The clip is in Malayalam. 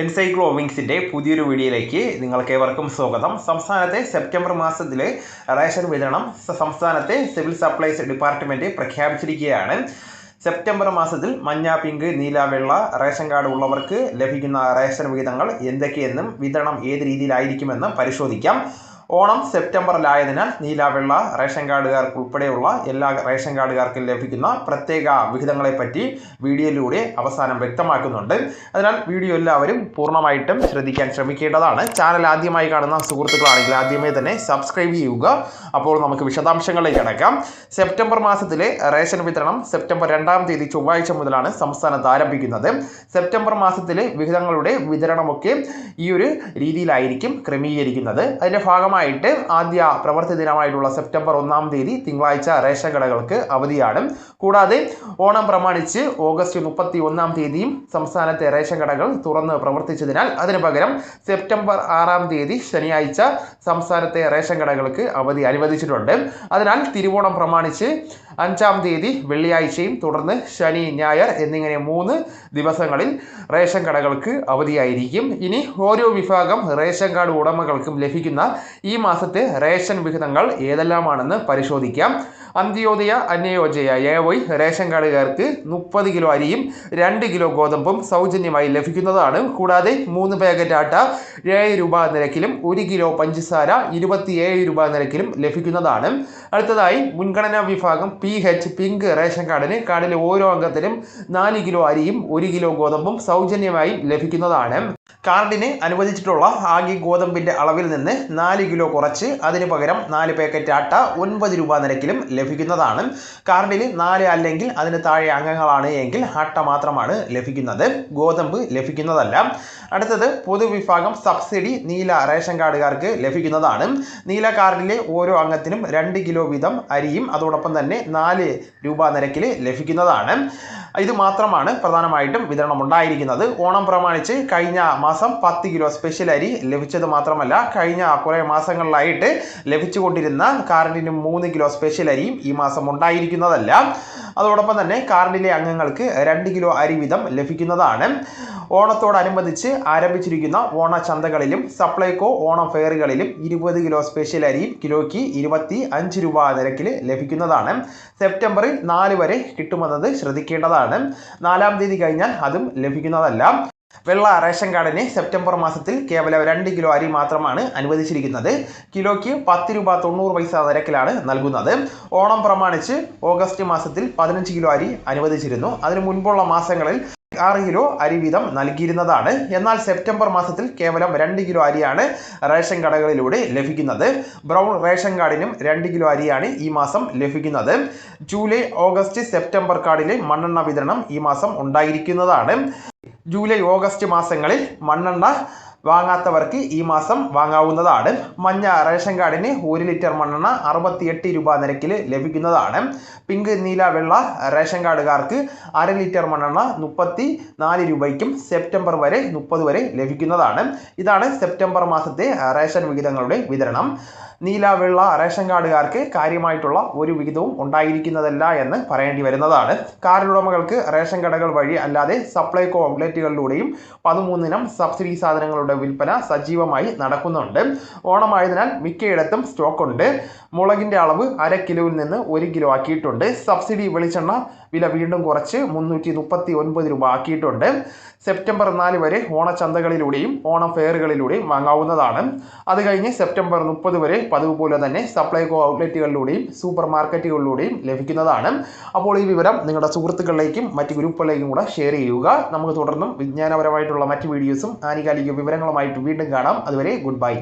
എൻസൈക്ലോവിങ്സിന്റെ പുതിയൊരു വീഡിയോയിലേക്ക് നിങ്ങൾക്ക് ഏവർക്കും സ്വാഗതം. സംസ്ഥാനത്തെ സെപ്റ്റംബർ മാസത്തിലെ റേഷൻ വിതരണം സംസ്ഥാനത്തെ സിവിൽ സപ്ലൈസ് ഡിപ്പാർട്ട്മെന്റ് പ്രഖ്യാപിച്ചിരിക്കുകയാണ്. സെപ്റ്റംബർ മാസത്തിൽ മഞ്ഞ പിങ്ക് നീല വെള്ള റേഷൻ കാർഡ് ഉള്ളവർക്ക് ലഭിക്കുന്ന റേഷൻ വിഹിതങ്ങൾ എന്തൊക്കെയെന്നും വിതരണം ഏത് രീതിയിലായിരിക്കുമെന്നും പരിശോധിക്കാം. ഓണം സെപ്റ്റംബറിലായതിനാൽ നീലാവെള്ള റേഷൻ കാർഡുകാർക്ക് ഉൾപ്പെടെയുള്ള എല്ലാ റേഷൻ കാർഡുകാർക്കും ലഭിക്കുന്ന പ്രത്യേക വിഹിതങ്ങളെപ്പറ്റി വീഡിയോയിലൂടെ അവസാനം വ്യക്തമാക്കുന്നുണ്ട്. അതിനാൽ വീഡിയോ എല്ലാവരും പൂർണമായിട്ടും ശ്രദ്ധിക്കാൻ ശ്രമിക്കേണ്ടതാണ്. ചാനൽ ആദ്യമായി കാണുന്ന സുഹൃത്തുക്കളാണെങ്കിൽ ആദ്യമേ തന്നെ സബ്സ്ക്രൈബ് ചെയ്യുക. അപ്പോൾ നമുക്ക് വിശദാംശങ്ങളിലേക്ക് അടക്കാം സെപ്റ്റംബർ മാസത്തിലെ റേഷൻ വിതരണം സെപ്റ്റംബർ രണ്ടാം തീയതി ചൊവ്വാഴ്ച മുതലാണ് സംസ്ഥാനത്ത് ആരംഭിക്കുന്നത്. സെപ്റ്റംബർ മാസത്തിലെ വിഹിതങ്ങളുടെ വിതരണമൊക്കെ ഈ ഒരു രീതിയിലായിരിക്കും ക്രമീകരിക്കുന്നത്. അതിന്റെ ഭാഗമായിട്ട് ആദ്യ പ്രവൃത്തി ദിനമായിട്ടുള്ള സെപ്റ്റംബർ ഒന്നാം തീയതി തിങ്കളാഴ്ച റേഷൻ കടകൾക്ക് അവധിയാണ്. കൂടാതെ ഓണം പ്രമാണിച്ച് ഓഗസ്റ്റ് മുപ്പത്തി ഒന്നാം തീയതിയും സംസ്ഥാനത്തെ റേഷൻ കടകൾ തുറന്ന് പ്രവർത്തിച്ചതിനാൽ അതിന് പകരം സെപ്റ്റംബർ ആറാം തീയതി ശനിയാഴ്ച സംസ്ഥാനത്തെ റേഷൻ കടകൾക്ക് അവധി അനുവദിച്ചിട്ടുണ്ട്. അതിനാൽ തിരുവോണം പ്രമാണിച്ച് അഞ്ചാം തീയതി വെള്ളിയാഴ്ചയും തുടർന്ന് ശനി ഞായർ എന്നിങ്ങനെ മൂന്ന് ദിവസങ്ങളിൽ റേഷൻ കടകൾക്ക് അവധിയായിരിക്കും. ഇനി ഓരോ വിഭാഗം റേഷൻ കാർഡ് ഉടമകൾക്കും ലഭിക്കുന്ന ഈ മാസത്തെ റേഷൻ വിഹിതങ്ങൾ ഏതെല്ലാമാണെന്ന് പരിശോധിക്കാം. അന്ത്യോദയ അന്യയോജയ എ വൈ റേഷൻ കാർഡുകാർക്ക് മുപ്പത് കിലോ അരിയും രണ്ട് കിലോ ഗോതമ്പും സൗജന്യമായി ലഭിക്കുന്നതാണ്. കൂടാതെ മൂന്ന് പാക്കറ്റ് ആട്ട ഏഴ് രൂപ നിരക്കിലും ഒരു കിലോ പഞ്ചസാര ഇരുപത്തിയേഴ് രൂപ നിരക്കിലും ലഭിക്കുന്നതാണ്. അടുത്തതായി മുൻഗണനാ വിഭാഗം പി എച്ച് പിങ്ക് റേഷൻ കാർഡിന് കാർഡിലെ ഓരോ അംഗത്തിനും നാല് കിലോ അരിയും ഒരു കിലോ ഗോതമ്പും സൗജന്യമായി ലഭിക്കുന്നതാണ്. കാർഡിന് അനുവദിച്ചിട്ടുള്ള ആകെ ഗോതമ്പിന്റെ അളവിൽ നിന്ന് നാല് കിലോ കുറച്ച് അതിന് പകരം നാല് പാക്കറ്റ് ആട്ട ഒൻപത് രൂപ നിരക്കിലും ലഭിക്കുന്നതാണ്. കാർഡിൽ നാല് അല്ലെങ്കിൽ അതിന് താഴെ അംഗങ്ങളാണ് എങ്കിൽ ആട്ട മാത്രമാണ് ലഭിക്കുന്നത്. ഗോതമ്പ് ലഭിക്കുന്നതല്ല. അടുത്തത് പൊതുവിഭാഗം സബ്സിഡി നീല റേഷൻ കാർഡുകാർക്ക് ലഭിക്കുന്നതാണ്. നീല കാർഡിലെ ഓരോ അംഗത്തിനും രണ്ട് കിലോ വീതം അരിയും അതോടൊപ്പം തന്നെ നാല് രൂപ നിരക്കിൽ ലഭിക്കുന്നതാണ്. ഇത് മാത്രമാണ് പ്രധാനമായിട്ടും വിതരണം ഉണ്ടായിരിക്കുന്നത് ഓണം പ്രമാണിച്ച് കഴിഞ്ഞ മാസം പത്ത് കിലോ സ്പെഷ്യൽ അരി ലഭിച്ചത് മാത്രമല്ല കഴിഞ്ഞ കുറേ മാസങ്ങളിലായിട്ട് ലഭിച്ചുകൊണ്ടിരുന്ന കാർഡിന് മൂന്ന് കിലോ സ്പെഷ്യൽ അരിയും ഈ മാസം ഉണ്ടായിരിക്കുന്നതല്ല. അതോടൊപ്പം തന്നെ കാർഡിലെ അംഗങ്ങൾക്ക് രണ്ട് കിലോ അരി വീതം ലഭിക്കുന്നതാണ്. ഓണത്തോടനുബന്ധിച്ച് ആരംഭിച്ചിരിക്കുന്ന ഓണച്ചന്തകളിലും സപ്ലൈകോ ഓണം ഫെയറുകളിലും ഇരുപത് കിലോ സ്പെഷ്യൽ അരിയും കിലോയ്ക്ക് ഇരുപത്തി അഞ്ച് രൂപ നിരക്കിൽ ലഭിക്കുന്നതാണ്. സെപ്റ്റംബറിൽ നാല് വരെ കിട്ടുമെന്നത് ശ്രദ്ധിക്കേണ്ടതാണ്. നാലാം തീയതി കഴിഞ്ഞാൽ അതും ലഭിക്കുന്നതല്ല. വെള്ള റേഷൻ കാർഡിന് സെപ്റ്റംബർ മാസത്തിൽ കേവലം രണ്ട് കിലോ അരി മാത്രമാണ് അനുവദിച്ചിരിക്കുന്നത്. കിലോയ്ക്ക് പത്ത് രൂപ തൊണ്ണൂറ് പൈസ നിരക്കിലാണ് നൽകുന്നത്. ഓണം പ്രമാണിച്ച് ഓഗസ്റ്റ് മാസത്തിൽ പതിനഞ്ച് കിലോ അരി അനുവദിച്ചിരുന്നു. അതിനു മുൻപുള്ള മാസങ്ങളിൽ ആറ് കിലോ അരി വീതം നൽകിയിരുന്നതാണ്. എന്നാൽ സെപ്റ്റംബർ മാസത്തിൽ കേവലം രണ്ട് കിലോ അരിയാണ് റേഷൻ കടകളിലൂടെ ലഭിക്കുന്നത്. ബ്രൗൺ റേഷൻ കാർഡിനും രണ്ട് കിലോ അരിയാണ് ഈ മാസം ലഭിക്കുന്നത്. ജൂലൈ ഓഗസ്റ്റ് സെപ്റ്റംബർ കാർഡിലെ മണ്ണെണ്ണ വിതരണം ഈ മാസം ഉണ്ടായിരിക്കുന്നതാണ്. ജൂലൈ ഓഗസ്റ്റ് മാസങ്ങളിൽ മണ്ണെണ്ണ വാങ്ങാത്തവർക്ക് ഈ മാസം വാങ്ങാവുന്നതാണ്. മഞ്ഞ റേഷൻ കാർഡിന് ഒരു ലിറ്റർ മണ്ണെണ്ണ അറുപത്തിയെട്ട് രൂപ നിരക്കിൽ ലഭിക്കുന്നതാണ്. പിങ്ക് നീല വെള്ള റേഷൻ കാർഡുകാർക്ക് അര ലിറ്റർ മണ്ണെണ്ണ മുപ്പത്തി നാല് രൂപയ്ക്കും സെപ്റ്റംബർ വരെ മുപ്പത് വരെ ലഭിക്കുന്നതാണ്. ഇതാണ് സെപ്റ്റംബർ മാസത്തെ റേഷൻ വിഹിതങ്ങളുടെ വിതരണം. നീല വെള്ള റേഷൻ കാർഡുകാർക്ക് കാര്യമായിട്ടുള്ള ഒരു വിഹിതവും ഉണ്ടായിരിക്കുന്നതല്ല എന്ന് പറയേണ്ടി വരുന്നതാണ്. കാർഡുടമകൾക്ക് റേഷൻ കടകൾ വഴി അല്ലാതെ സപ്ലൈകോ ഔട്ട്ലെറ്റുകളിലൂടെയും പതിമൂന്നിനം സബ്സിഡി സാധനങ്ങളുടെ വിൽപ്പന സജീവമായി നടക്കുന്നുണ്ട്. ഓണമായതിനാൽ മിക്കയിടത്തും സ്റ്റോക്ക് ഉണ്ട് മുളകിന്റെ അളവ് അര കിലോയിൽ നിന്ന് ഒരു കിലോ ആക്കിയിട്ടുണ്ട്. സബ്സിഡി വെളിച്ചെണ്ണ വില വീണ്ടും കുറച്ച് മുന്നൂറ്റി മുപ്പത്തി ഒൻപത് രൂപ ആക്കിയിട്ടുണ്ട്. സെപ്റ്റംബർ നാല് വരെ ഓണച്ചന്തകളിലൂടെയും ഓണം ഫെയറുകളിലൂടെയും വാങ്ങാവുന്നതാണ്. അത് കഴിഞ്ഞ് സെപ്റ്റംബർ മുപ്പത് വരെ പതിവ് പോലെ തന്നെ സപ്ലൈകോ ഔട്ട്ലെറ്റുകളിലൂടെയും സൂപ്പർ മാർക്കറ്റുകളിലൂടെയും ലഭിക്കുന്നതാണ്. അപ്പോൾ ഈ വിവരം നിങ്ങളുടെ സുഹൃത്തുക്കളിലേക്കും മറ്റ് ഗ്രൂപ്പുകളിലേക്കും കൂടെ ഷെയർ ചെയ്യുക. നമുക്ക് തുടർന്നും വിജ്ഞാനപരമായിട്ടുള്ള മറ്റ് വീഡിയോസും ആനുകാലിക വിവരങ്ങളുമായിട്ട് വീണ്ടും കാണാം. അതുവരെ ഗുഡ് ബൈ